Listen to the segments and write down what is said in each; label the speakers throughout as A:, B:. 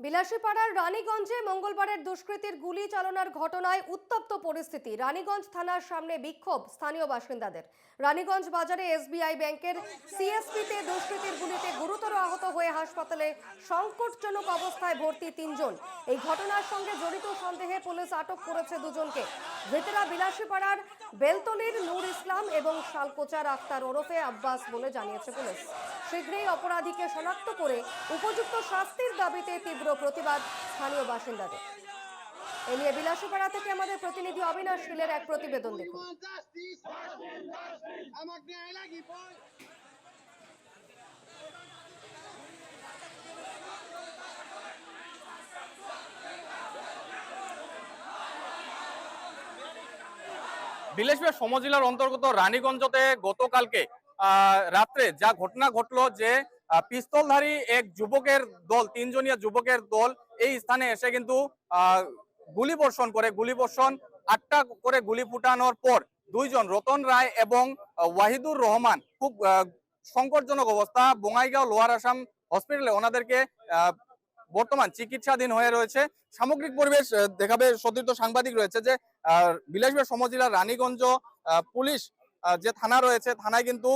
A: বিলাসীপাড়ার রানীগঞ্জে মঙ্গলবারের দুষ্কৃতীর গুলি চালনার ঘটনায় উত্তপ্ত পরিস্থিতি। রানীগঞ্জ থানার সামনে বিক্ষোভ, স্থানীয় বাসিন্দাদের। রানীগঞ্জ বাজারে এসবিআই ব্যাংকের সিএসপিতে দুষ্কৃতীর গুলিতে গুরুতর আহত হয়ে হাসপাতালে সংকটজনক অবস্থায় ভর্তি তিনজন। এই ঘটনার সঙ্গে জড়িত সন্দেহে পুলিশ আটক করেছে দুজনকে। ধৃতেরা বিলাসীপাড়ার বেলতলির নূর ইসলাম এবং শালকোচার আক্তার ওরফে আব্বাস বলে জানিয়েছে পুলিশ। শীঘ্রই অপরাধীকে শনাক্ত করে উপযুক্ত শাস্তির দাবিতে তীব্র প্রতিবাদ স্থানীয় বাসিন্দাদের। এ নিয়ে বিলাসীপাড়া থেকে আমাদের প্রতিনিধি অবিনাশ শীলের এক প্রতিবেদন দেখুন।
B: বিলেশবিহার সমজেলার অন্তর্গত রানীগঞ্জতে গতকালকে রাত্রে যা ঘটনা ঘটলো যে পিস্তলধারী এক যুবকের দল তিনজনিয়া যুবকের দল এই স্থানে এসে কিন্তু গুলি বর্ষণ করে। গুলি বর্ষণ আটটা করে গুলি ফুটানোর পর দুইজন রতন রায় এবং ওয়াহিদুর রহমান খুব সংকটজনক অবস্থা। বঙ্গাইগাঁও লোয়ার আসাম হসপিটালে ওনাদেরকে বর্তমান চিকিৎসাধীন হয়ে রয়েছে। সামগ্রিক পরিবেশ দেখাবে সতীর্থ সাংবাদিক রয়েছে যে আহ, বিলাসবিহার সমজেলার রানীগঞ্জ পুলিশ যে থানা রয়েছে থানায় কিন্তু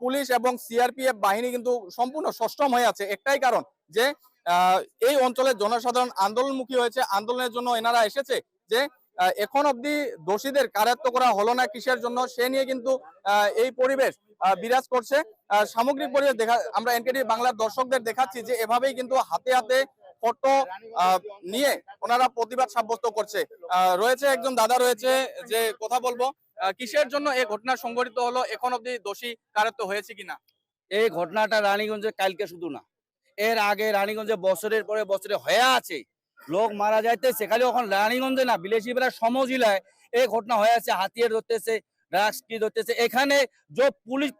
B: পুলিশ এবং সিআরপিএফ বাহিনী কিন্তু সম্পূর্ণ সষ্টম হয়ে আছে। একটাই কারণ যে এই অঞ্চলের জনসাধারণ আন্দোলনমুখী হয়েছে। আন্দোলনের জন্য এনারা এসেছে যে এখন অবধি দোষীদের কারাত্ম করা হলো না কিসের জন্য, সে নিয়ে কিন্তু এই পরিবেশ বিরাজ করছে। সামগ্রিক পরিবেশ দেখা, আমরা এনকেডি বাংলার দর্শকদের দেখাচ্ছি যে, এভাবেই কিন্তু হাতে হাতে ফটো নিয়ে ওনারা প্রতিবাদ সাব্যস্ত করছে। রয়েছে একজন দাদা রয়েছে যে, কথা বলব কিসের জন্য এই ঘটনা সংঘটিত হলো? এখন অবধি দোষী কারাত্ম হয়েছে কিনা?
C: এই ঘটনাটা রানীগঞ্জে কালকে শুধু না। এর আগে রানীগঞ্জে বছরের পরে বছরে হয়ে আছে। লোক মারা যাইতেছে খালি এখন রানীগঞ্জে না বিলেসিপাড়া সমজিলায় এই ঘটনা হয়ে আছে হাতিয়ার ধরতেছে এখানে পুলিশ,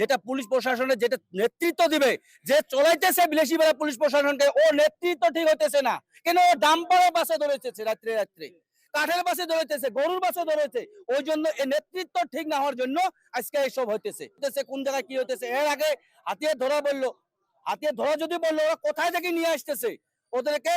C: যেটা পুলিশ প্রশাসনের যেটা নেতৃত্ব দিবে, যে চলাইতেছে বিলেসিপাড়া পুলিশ প্রশাসনকে ও নেতৃত্ব ঠিক হইতেছে না। কেন? ও ডাম্পারের বাসে ধরেছে রাত্রে রাত্রে। কাঠের বাসে ধরেছে, গরুর বাসে ধরেছে। ওই জন্য এই নেতৃত্ব ঠিক না হওয়ার জন্য আজকে এইসব হইতেছে। কোন জায়গায় কি হইতেছে? এর আগে হাতিয়ে ধরা বলল, হাতিয়ে ধরা যদি বলল, ওরা কোথায় থেকে নিয়ে আসতেছে? ওদেরকে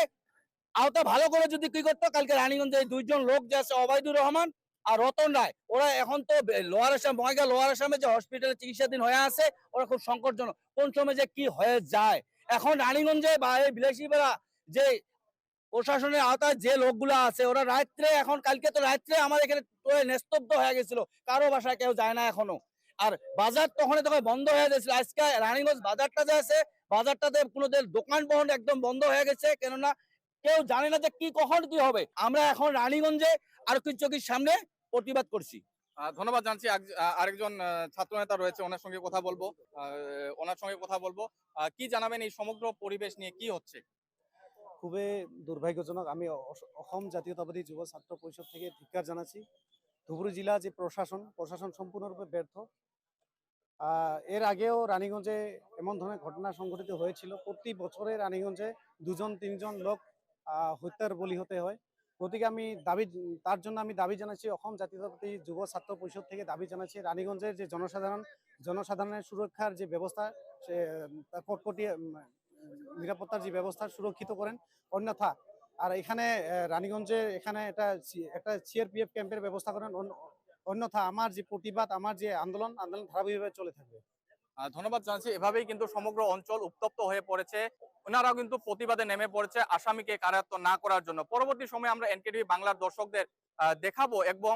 C: আওতা ভালো করে যদি কি করতো, কালকে রানীগঞ্জে দুইজন লোক যে আছে, অবায়দুর রহমান আর রতন রায়, ওরা এখন তো লোয়ার আসাম, বঙ্গাইগাঁও লোয়ার আসামে যে হসপিটালে চিকিৎসাধীন হয়ে আছে, ওরা খুব সংকটজনক। কোন সময় যে কি হয়ে যায়? এখন রানীগঞ্জে বা এই বিলাসীপাড়া যে প্রশাসনের আওতায় যে লোকগুলো আছে, ওরা রাত্রে, এখন কালকে তো রাত্রে আমার এখানে নিস্তব্ধ হয়ে গেছিল। কারও বাসায় কেউ যায় না এখনও। আর বাজার তখন তখন বন্ধ হয়ে গেছিল। আজকে রানীগঞ্জ বাজারটা যে আছে, বাজারটাতে কোনো দোকান বহন একদম বন্ধ হয়ে গেছে। কেননা কেউ জানে না যে কি, কখন কি হবে। আমরা এখন রানীগঞ্জে আর কি চকির সামনে প্রতিবাদ করছি।
B: ধন্যবাদ জানছি। আরেকজন ছাত্র নেতা রয়েছে, ওনার সঙ্গে কথা বলব। ওনার সঙ্গে কথা বলব। কি জানাবেন এই সমগ্র পরিবেশ নিয়ে? কি হচ্ছে?
D: খুবই দুর্ভাগ্যজনক। আমি অস- অসম জাতীয়তাবাদী যুব ছাত্র পরিষদ থেকে ধিক্কার জানাচ্ছি। ধুবুরী জেলা যে প্রশাসন প্রশাসন সম্পূর্ণরূপে ব্যর্থ। এর আগেও রানীগঞ্জে এমন ধরনের ঘটনা সংঘটিত হয়েছিল। প্রতি বছরে রানীগঞ্জে দুজন তিনজন লোক হত্যার বলি হতে হয়। গতিকে আমি দাবি তার জন্য আমি দাবি জানাচ্ছি অসম জাতীয়তাবাদী যুব ছাত্র পরিষদ থেকে দাবি জানাচ্ছি রানীগঞ্জের যে জনসাধারণ জনসাধারণের সুরক্ষার যে ব্যবস্থা সে আহ, কটকটি উম, নিরাপত্তার যে ব্যবস্থা সুরক্ষিত করেন, অন্যথা, আর এখানে রানীগঞ্জে এখানে একটা সি- একটা সিআরপিএফ ক্যাম্পের ব্যবস্থা করেন অন্যথা আমার যে প্রতিবাদ, আমার যে আন্দোলন আন্দোলন ধারাবাহিকভাবে চলে থাকবে।
B: ধন্যবাদ জানাচ্ছি। এভাবেই কিন্তু সমগ্র অঞ্চল উত্তপ্ত হয়ে পড়েছে। ওনারাও কিন্তু প্রতিবাদে নেমে পড়েছে আসামিকে কারায়ত্ত না করার জন্য। পরবর্তী সময়ে আমরা এনকেটিভি বাংলার দর্শকদের দেখাবো এবং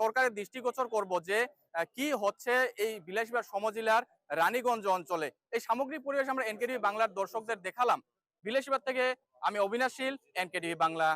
B: সরকারের দৃষ্টিগোচর করব যে কি হচ্ছে এই বিলাসবিহার সমজেলার রানীগঞ্জ অঞ্চলে। এই সামগ্রিক পরিবেশ আমরা এনকেডিভি বাংলার দর্শকদের দেখালাম। বিলাসবিহার থেকে আমি অবিনাশীল এনকেডিভি বাংলা।